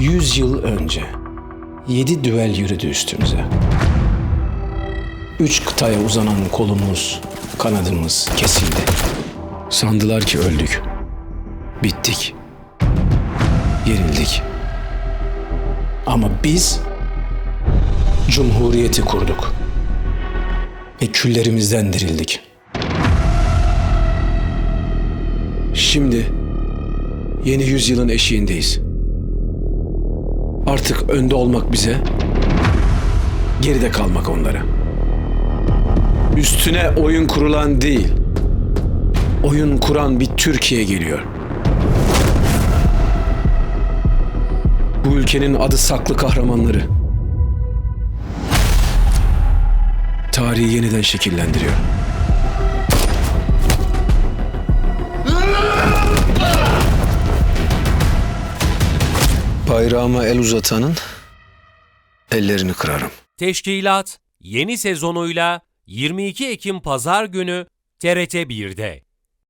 Yüz yıl önce yedi düel yürüdü üstümüze. Üç kıtaya uzanan kolumuz, kanadımız kesildi. Sandılar ki öldük. Bittik. Yenildik. Ama biz Cumhuriyeti kurduk. Ve küllerimizden dirildik. Şimdi yeni yüzyılın eşiğindeyiz. Artık önde olmak bize, geride kalmak onlara. Üstüne oyun kurulan değil, oyun kuran bir Türkiye geliyor. Bu ülkenin adı saklı kahramanları. Tarihi yeniden şekillendiriyor. Bayrağıma el uzatanın ellerini kırarım. Teşkilat yeni sezonuyla 22 Ekim Pazar günü TRT 1'de.